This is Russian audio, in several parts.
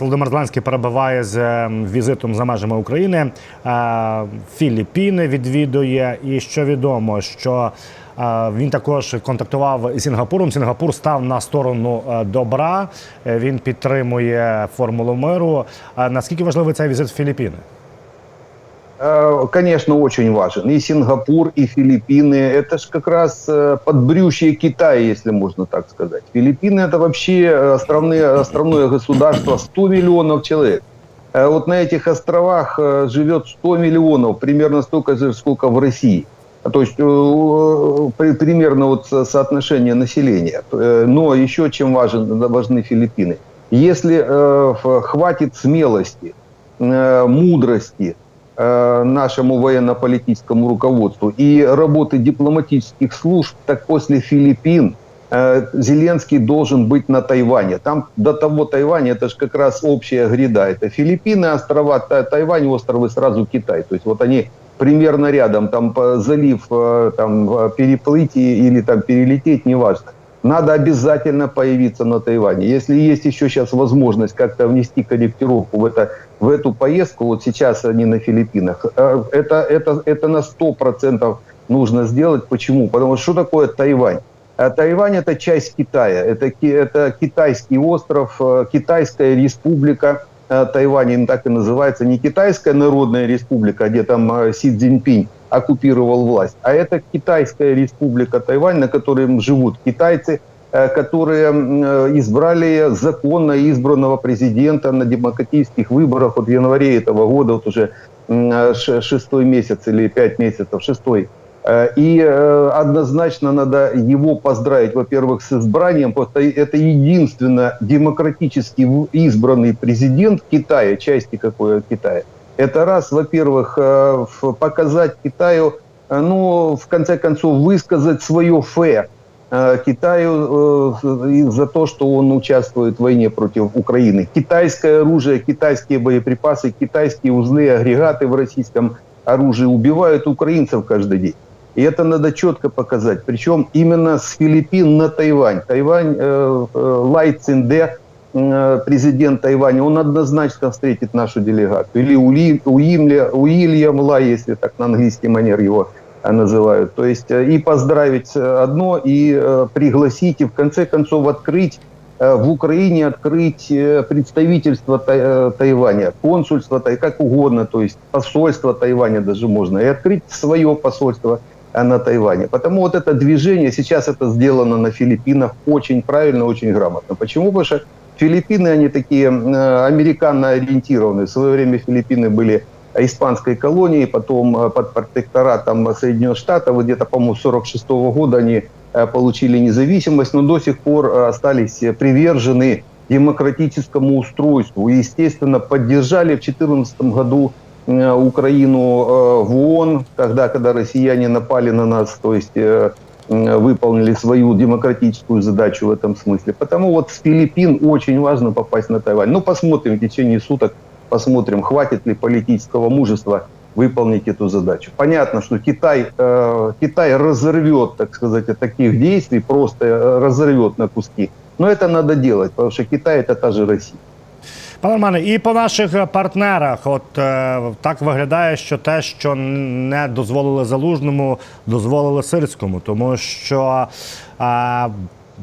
Володимир Зеленський перебуває з е, візитом за межами України. Е, Філіппіни відвідує. І що відомо, що е, він також контактував з Сінгапуром. Сінгапур став на сторону добра. Він підтримує формулу миру. Наскільки важливий цей візит в Філіппіни? Э, Конечно, очень важен. И Сингапур, и Филиппины. Это же как раз э, подбрюшье Китая, если можно так сказать. Филиппины это вообще э, островные, островное государство 100 миллионов человек. Вот на этих островах живет 100 миллионов, примерно столько же, сколько в России. А То есть при- примерно вот со- соотношение населения. Но еще чем важен, важны Филиппины. Если хватит смелости, мудрости, нашему военно-политическому руководству и работы дипломатических служб, так после Филиппин э, Зеленский должен быть на Тайване. Там до того Тайваня это же как раз общая гряда. Это Филиппины, острова, Та- Тайвань, островы, сразу Китай. То есть вот они примерно рядом, там по- залив э, там, э, переплыть или там перелететь, неважно. Надо обязательно появиться на Тайване. Если есть еще сейчас возможность как-то внести корректировку в, это, в эту поездку, вот сейчас они на Филиппинах, э, это, это, это на 100% нужно сделать. Почему? Потому что что такое Тайвань? А Тайвань это часть Китая, это, это китайский остров, э, китайская республика, э, Тайвань им так и называется, не китайская народная республика, где там Си Цзиньпинь оккупировал власть, а это китайская республика Тайвань, на которой живут китайцы, э, которые э, избрали законно избранного президента на демократических выборах вот в январе этого года, вот уже э, шестой месяц или пять месяцев, шестой. И однозначно надо его поздравить, во-первых, с избранием, потому что это единственно демократически избранный президент Китая, части какой Китая. Это раз, во-первых, э, показать Китаю, э, ну, в конце концов, высказать свое фе э, Китаю за то, что он участвует в войне против Украины. Китайское оружие, китайские боеприпасы, китайские узлы, агрегаты в российском оружии убивают украинцев каждый день. И это надо четко показать. Причем именно с Филиппин на Тайвань. Тайвань, э, э, Лай Цинде, президент Тайваня, он однозначно встретит нашу делегацию. Или Ули, Уимля, Уильям Лай, если так на английский манер его э, называют. То есть э, и поздравить э, одно, и э, пригласить, и в конце концов открыть э, в Украине открыть э, представительство Тай- э, Тайваня, консульство, как угодно, то есть посольство Тайваня даже можно, и открыть свое посольство э, на Тайване. Потому вот это движение, сейчас это сделано на Филиппинах очень правильно, очень грамотно. Почему? Потому что Филиппины, они такие э, американо-ориентированные. В свое время Филиппины были испанской колонией, потом э, под протекторатом Соединенных Штатов, где-то, по-моему, с 46 года они э, получили независимость, но до сих пор остались привержены демократическому устройству. И, естественно, поддержали в 2014 году Украину в ООН, тогда, когда россияне напали на нас, то есть выполнили свою демократическую задачу в этом смысле. Потому вот с Филиппин очень важно попасть на Тайвань. Ну, посмотрим в течение суток, посмотрим, хватит ли политического мужества выполнить эту задачу. Понятно, что Китай, э, Китай разорвет, так сказать, от таких действий, просто э, разорвет на куски. Но это надо делать, потому что Китай это та же Россия. Пане Романе, і по наших е, партнерах, от е, так виглядає, що те, що не дозволили залужному, дозволили сирському, тому що е,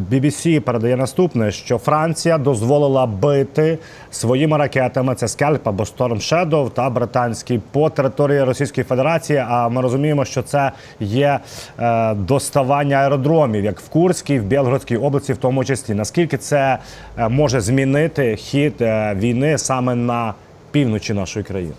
BBC передає наступне, що Франція дозволила бити своїми ракетами це Скальп або Storm Shadow та британський по території Російської Федерації. А ми розуміємо, що це є е, доставання аеродромів, як в Курській, в Білгородській області, в тому числі. Наскільки це е, може змінити хід е, війни саме на півночі нашої країни?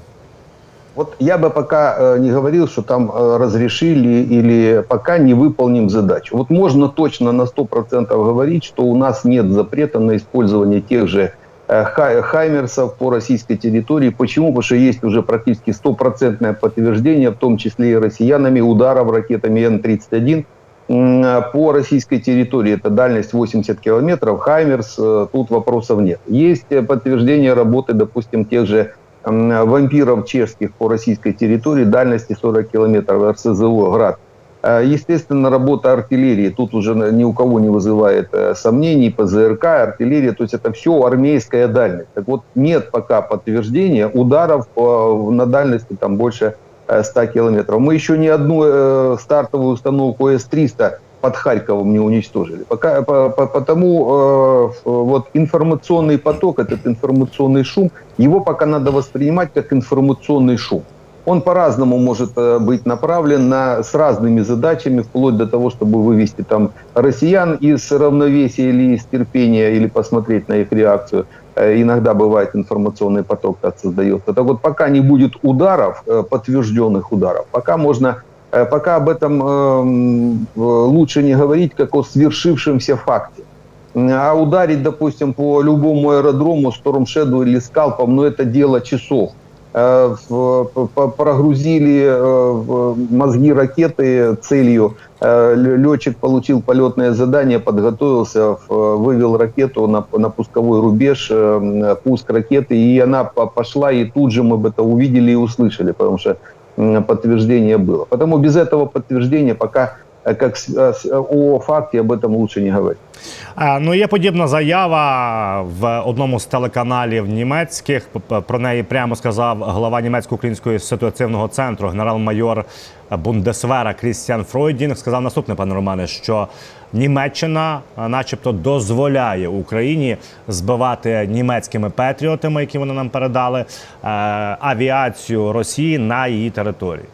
Вот я бы пока э, не говорил, что там э, разрешили или пока не выполним задачу. Вот можно точно на 100% говорить, что у нас нет запрета на использование тех же э, хай- хаймерсов по российской территории. Почему? Потому что есть уже практически стопроцентное подтверждение, в том числе и россиянами, ударов ракетами Н-31 м, э, по российской территории. Это дальность 80 километров. Хаймерс, тут вопросов нет. Есть подтверждение работы, допустим, тех же вампиров чешских по российской территории дальности 40 километров РСЗО «Град». Э, Естественно, работа артиллерии тут уже ни у кого не вызывает э, сомнений. ПЗРК, артиллерия, то есть это все армейская дальность. Так вот, нет пока подтверждения ударов э, на дальности там больше э, 100 километров. Мы еще ни одну э, стартовую установку С-300 под Харьковом не уничтожили. Пока, по- по- потому э, вот информационный поток, этот информационный шум, его пока надо воспринимать как информационный шум. Он по-разному может э, быть направлен на, с разными задачами, вплоть до того, чтобы вывести там россиян из равновесия или из терпения, или посмотреть на их реакцию. Э, Иногда бывает информационный поток так создается. Так вот, пока не будет ударов, э, подтвержденных ударов, пока можно Пока об этом эм, э, лучше не говорить, как о свершившемся факте. М, А ударить, допустим, по любому аэродрому, Storm Shadow или скалпом, ну это дело часов. Э, Прогрузили э, мозги ракеты целью. Э, Летчик получил полетное задание, подготовился, вывел ракету на, на пусковой рубеж, э, пуск ракеты, и она по- пошла, и тут же мы бы это увидели и услышали, потому что подтверждение было. Потому без этого подтверждения пока э, как с- э, с- о факте об этом лучше не говорить. Е, Ну, є подібна заява в одному з телеканалів німецьких. П- п- Про неї прямо сказав глава німецько-українського ситуаційного центру, генерал-майор Бундесвера Крістіан Фройдінг. Сказав наступне, пане Романе, що Німеччина, е, начебто, дозволяє Україні збивати німецькими патріотами, які вони нам передали, е, авіацію Росії на її території.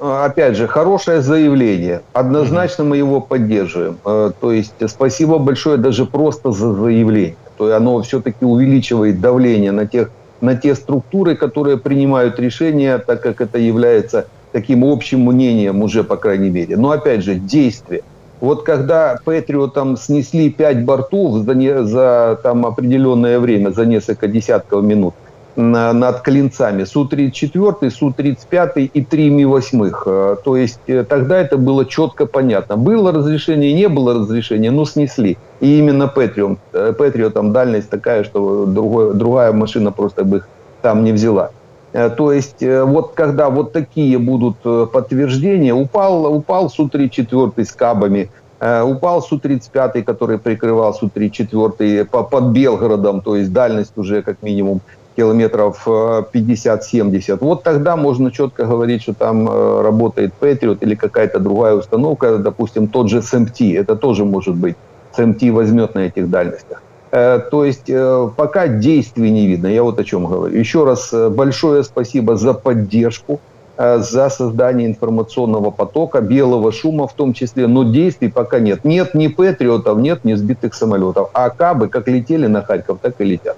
Э, Опять же, хорошее заявление. Однозначно мы его поддерживаем. Э, То есть э, спасибо большое даже просто за заявление. То есть оно все-таки увеличивает давление на тех на те структуры, которые принимают решения, так как это является таким общим мнением уже, по крайней мере. Но опять же, действие. Вот когда Патриотам снесли пять бортов за, не- за там определенное время, за несколько десятков минут, на- над клинцами Су-34, Су-35 и 3 Ми-8. Э, То есть э, тогда это было четко понятно. Было разрешение, не было разрешения, но снесли. И именно Патриот, э, Патриотом дальность такая, что другой, другая машина просто бы их там не взяла. Э, То есть э, вот когда вот такие будут э, подтверждения, упал, упал Су-34 с кабами, упал Су-35, который прикрывал Су-34 по- под Белгородом, то есть дальность уже как минимум километров э, 50-70. Вот тогда можно четко говорить, что там работает Патриот или какая-то другая установка, допустим, тот же СМТ, это тоже может быть. СМТ возьмет на этих дальностях. Э, То есть э, пока действий не видно, я вот о чем говорю. Еще раз э, большое спасибо за поддержку, за создание информационного потока, белого шума в том числе, но действий пока нет. Нет ни патриотов, нет ни сбитых самолетов, а кабы как летели на Харьков, так и летят.